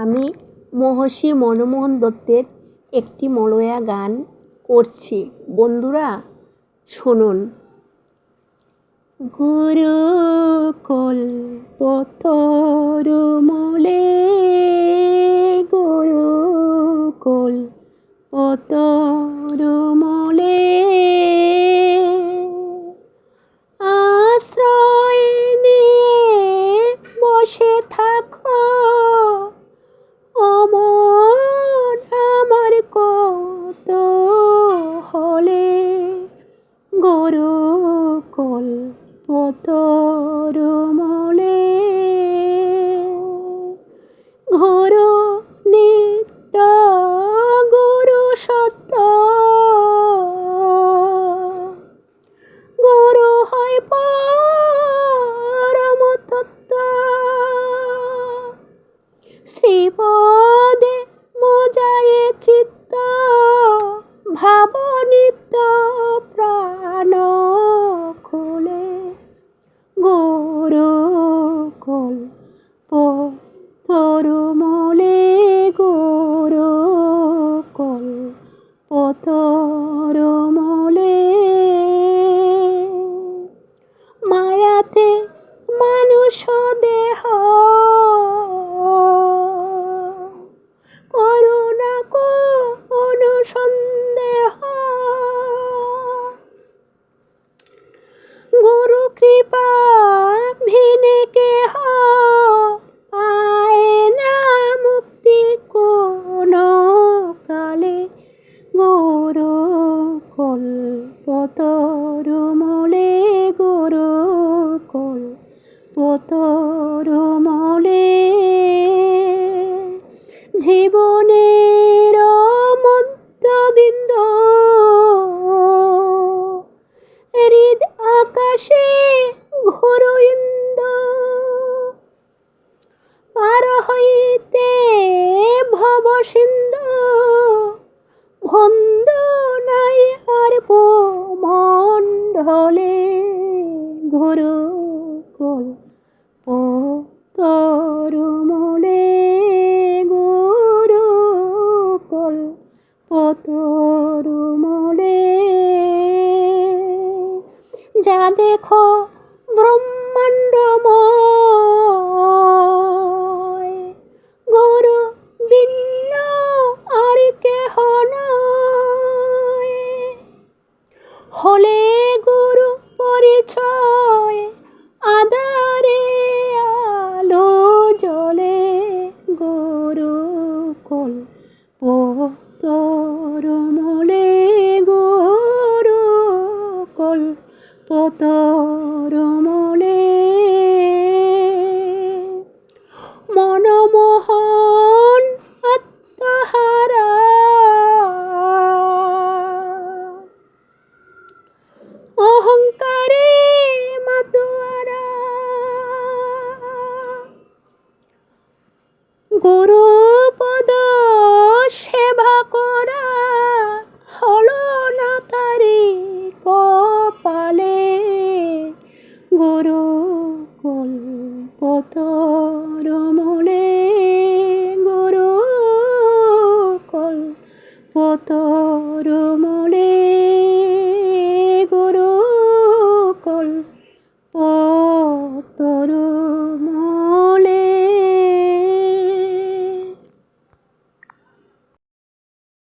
আমি মহর্ষি মনমোহন দত্তের একটি মলয়া গান করছি। বন্ধুরা শুনুন। গুরুকুল পথর মূলে গুরুকুল পতর মলে ঘোর নিত্য গুরু সত্য। গুরু হয় পরম জীবনের মধ্যবিন্দ। হৃদ আকাশে ঘোর ইন্দ। পার হইতে ভব সিন্ধু। ভন্দ নাই আর মন্ডলে গুরু কুল করমলে গুরু কল পতরমলে। মনমোহন আত্মহারা। অহংকারে মাতুয়ারা। গুরুপদ সেবা করা। পতরম